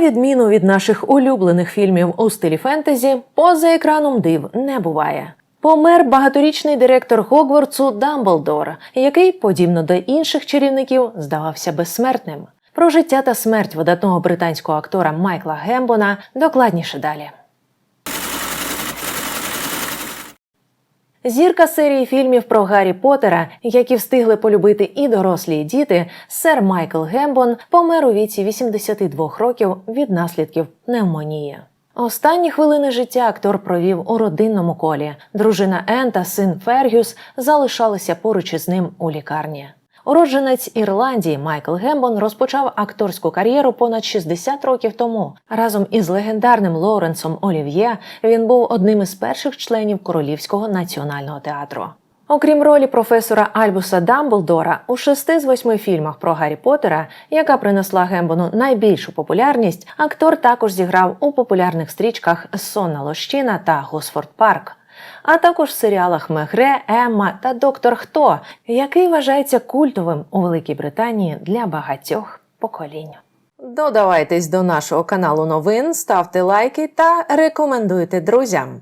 Відміну від наших улюблених фільмів у стилі фентезі, поза екраном див не буває. Помер багаторічний директор Гогвартсу Дамблдор, який, подібно до інших чарівників, здавався безсмертним. Про життя та смерть видатного британського актора Майкла Гембона докладніше далі. Зірка серії фільмів про Гаррі Поттера, які встигли полюбити і дорослі, і діти, сер Майкл Гембон помер у віці 82 років від наслідків пневмонії. Останні хвилини життя актор провів у родинному колі. Дружина Ен та син Фергюс залишалися поруч із ним у лікарні. Уродженець Ірландії Майкл Гембон розпочав акторську кар'єру понад 60 років тому. Разом із легендарним Лоуренсом Олів'є він був одним із перших членів Королівського національного театру. Окрім ролі професора Альбуса Дамблдора у шести з восьми фільмах про Гаррі Поттера, яка принесла Гембону найбільшу популярність, актор також зіграв у популярних стрічках Сонна лощина та Госфорд Парк. А також в серіалах Мегре, Емма та Доктор Хто, який вважається культовим у Великій Британії для багатьох поколінь. Додавайтесь до нашого каналу новин, ставте лайки та рекомендуйте друзям.